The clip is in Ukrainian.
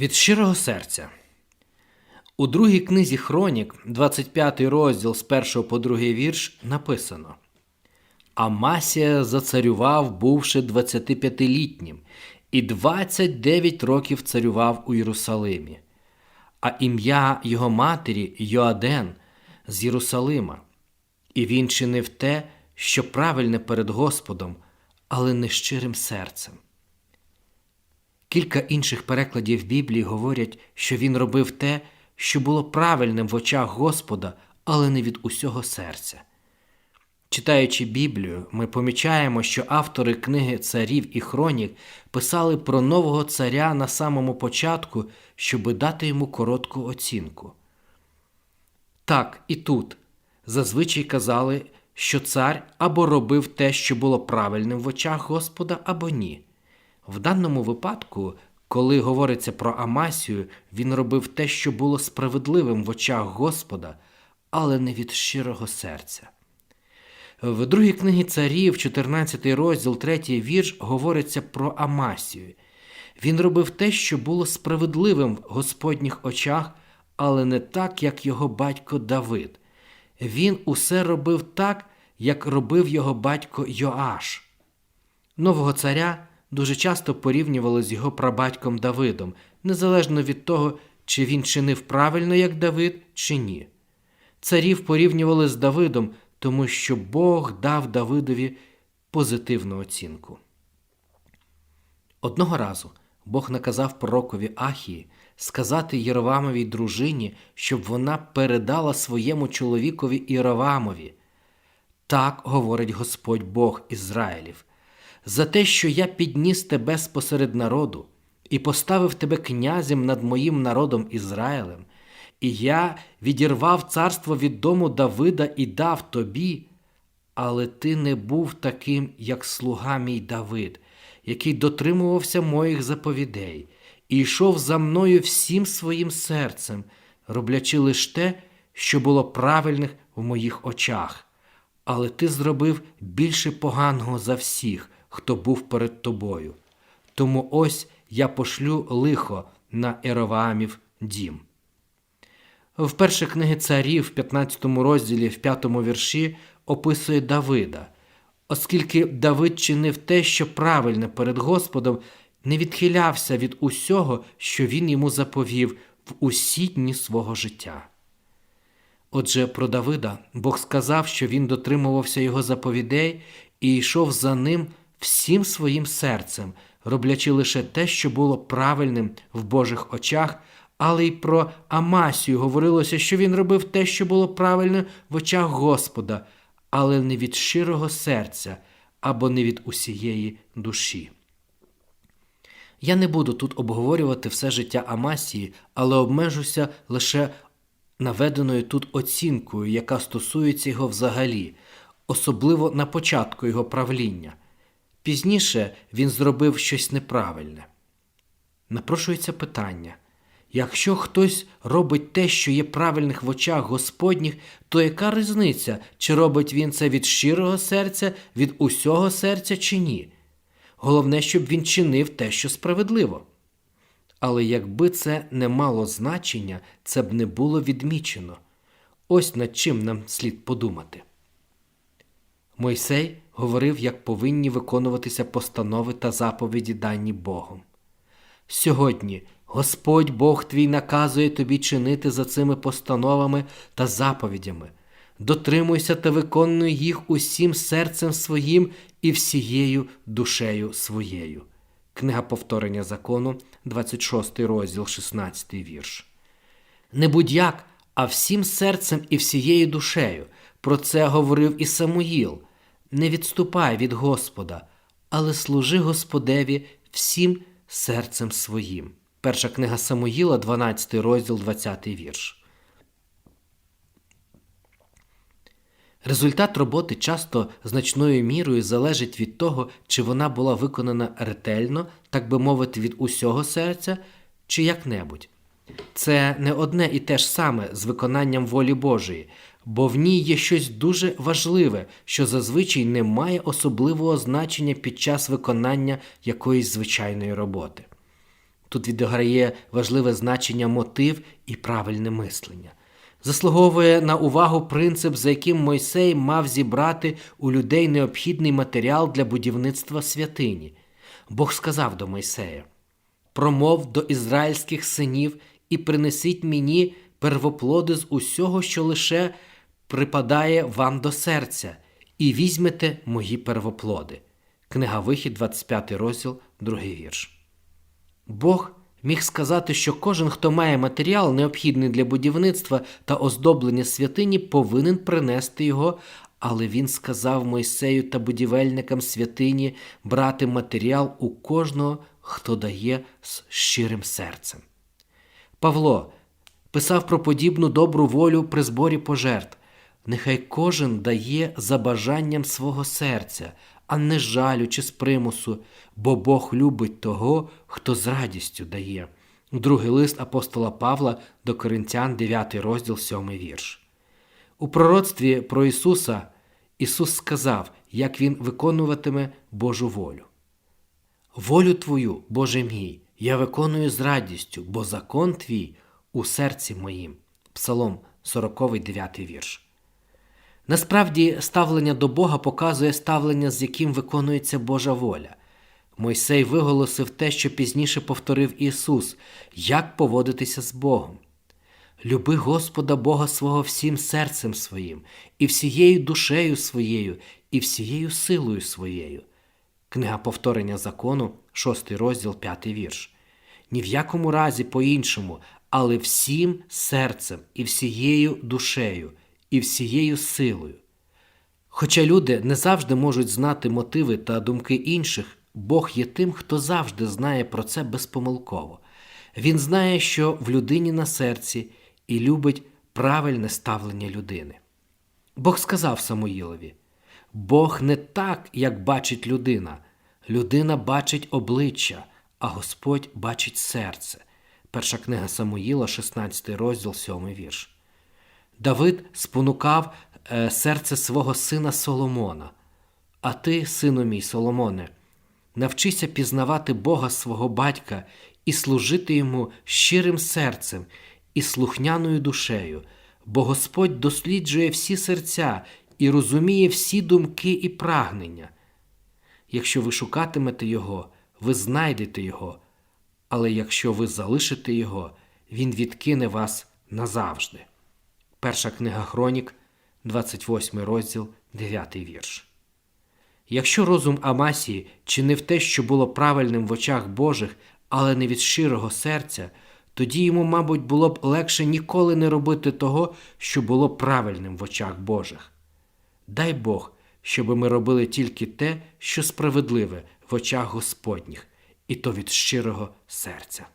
Від щирого серця. У другій книзі Хронік, 25 розділ з 1 по 2 вірш, написано: Амасія зацарював, бувши 25-літнім, і 29 років царював у Єрусалимі, а ім'я його матері Йоаден з Єрусалима. І він чинив те, що правильне перед Господом, але не щирим серцем. Кілька інших перекладів Біблії говорять, що він робив те, що було правильним в очах Господа, але не від усього серця. Читаючи Біблію, ми помічаємо, що автори книги царів і хронік писали про нового царя на самому початку, щоби дати йому коротку оцінку. Так, і тут зазвичай казали, що цар або робив те, що було правильним в очах Господа, або ні. В даному випадку, коли говориться про Амасію, він робив те, що було справедливим в очах Господа, але не від щирого серця. В другій книгі царів, 14 розділ, 3 вірш, говориться про Амасію. Він робив те, що було справедливим в Господніх очах, але не так, як його батько Давид. Він усе робив так, як робив його батько Йоаш. Нового царя дуже часто порівнювали з його прабатьком Давидом, незалежно від того, чи він чинив правильно, як Давид, чи ні. Царів порівнювали з Давидом, тому що Бог дав Давидові позитивну оцінку. Одного разу Бог наказав пророкові Ахії сказати Єровамовій дружині, щоб вона передала своєму чоловікові Іровамові. Так говорить Господь Бог Ізраїлів за те, що я підніс тебе спосеред народу і поставив тебе князем над моїм народом Ізраїлем, і я відірвав царство від дому Давида і дав тобі, але ти не був таким, як слуга мій Давид, який дотримувався моїх заповідей і йшов за мною всім своїм серцем, роблячи лише те, що було правильних в моїх очах. Але ти зробив більше поганого за всіх, хто був перед тобою. Тому ось я пошлю лихо на Ероваамів дім. В першій книги царів, в 15 розділі, в 5 вірші, описує Давида, оскільки Давид чинив те, що правильне перед Господом, не відхилявся від усього, що він йому заповів в усі дні свого життя. Отже, про Давида Бог сказав, що він дотримувався його заповідей і йшов за ним всім своїм серцем, роблячи лише те, що було правильним в Божих очах, але й про Амасію говорилося, що він робив те, що було правильно в очах Господа, але не від щирого серця або не від усієї душі. Я не буду тут обговорювати все життя Амасії, але обмежуся лише наведеною тут оцінкою, яка стосується його взагалі, особливо на початку його правління. Пізніше він зробив щось неправильне. Напрошується питання якщо хтось робить те, що є правильних в очах Господніх, то яка різниця, чи робить він це від щирого серця, від усього серця чи ні? Головне, щоб він чинив те, що справедливо. Але якби це не мало значення, це б не було відмічено. Ось над чим нам слід подумати. Мойсей говорив, як повинні виконуватися постанови та заповіді дані Богом. Сьогодні Господь Бог твій наказує тобі чинити за цими постановами та заповідями. Дотримуйся та виконуй їх усім серцем своїм і всією душею своєю. Книга повторення закону, 26 розділ, 16 вірш. Не будь як, а всім серцем і всією душею. Про це говорив і Самуїл. Не відступай від Господа, але служи Господеві всім серцем своїм. Перша книга Самуїла, 12 розділ, 20 вірш. Результат роботи часто значною мірою залежить від того, чи вона була виконана ретельно, так би мовити, від усього серця, чи як-небудь. Це не одне і те ж саме з виконанням волі Божої, бо в ній є щось дуже важливе, що зазвичай не має особливого значення під час виконання якоїсь звичайної роботи. Тут відіграє важливе значення мотив і правильне мислення. Заслуговує на увагу принцип, за яким Мойсей мав зібрати у людей необхідний матеріал для будівництва святині. Бог сказав до Мойсея: Промов до ізраїльських синів і принесіть мені первоплоди з усього, що лише припадає вам до серця, і візьмете мої первоплоди. Книга Вихід, 25 розділ, 2 вірш. Бог міг сказати, що кожен, хто має матеріал, необхідний для будівництва та оздоблення святині, повинен принести його, але він сказав Мойсею та будівельникам святині брати матеріал у кожного, хто дає з щирим серцем. Павло писав про подібну добру волю при зборі пожертв. Нехай кожен дає за бажанням свого серця, а не жалю чи з примусу, бо Бог любить того, хто з радістю дає. Другий лист апостола Павла до Коринтян, 9 розділ, 7 вірш. У пророцтві про Ісуса Ісус сказав, як Він виконуватиме Божу волю. Волю Твою, Боже мій, я виконую з радістю, бо закон Твій у серці моїм. Псалом 40, 9 вірш. Насправді, ставлення до Бога показує ставлення, з яким виконується Божа воля. Мойсей виголосив те, що пізніше повторив Ісус, як поводитися з Богом. Люби Господа Бога свого всім серцем своїм, і всією душею своєю, і всією силою своєю. Книга повторення закону, 6 розділ, 5 вірш. Ні в якому разі по-іншому, але всім серцем і всією душею, і всією силою. Хоча люди не завжди можуть знати мотиви та думки інших, Бог є тим, хто завжди знає про це безпомилково. Він знає, що в людині на серці і любить правильне ставлення людини. Бог сказав Самуїлові: Бог не так, як бачить людина. Людина бачить обличчя, а Господь бачить серце. Перша книга Самуїла, 16 розділ, 7 вірш. Давид спонукав е, серце свого сина Соломона. А ти, сину мій Соломоне, навчися пізнавати Бога свого батька і служити йому щирим серцем і слухняною душею, бо Господь досліджує всі серця і розуміє всі думки і прагнення. Якщо ви шукатимете Його, ви знайдете Його, але якщо ви залишите Його, Він відкине вас назавжди. Перша книга Хронік, 28 розділ, 9 вірш. Якщо розум Амасії чинив те, що було правильним в очах Божих, але не від щирого серця, тоді йому, мабуть, було б легше ніколи не робити того, що було правильним в очах Божих. Дай Бог, щоби ми робили тільки те, що справедливе в очах Господніх, і то від щирого серця.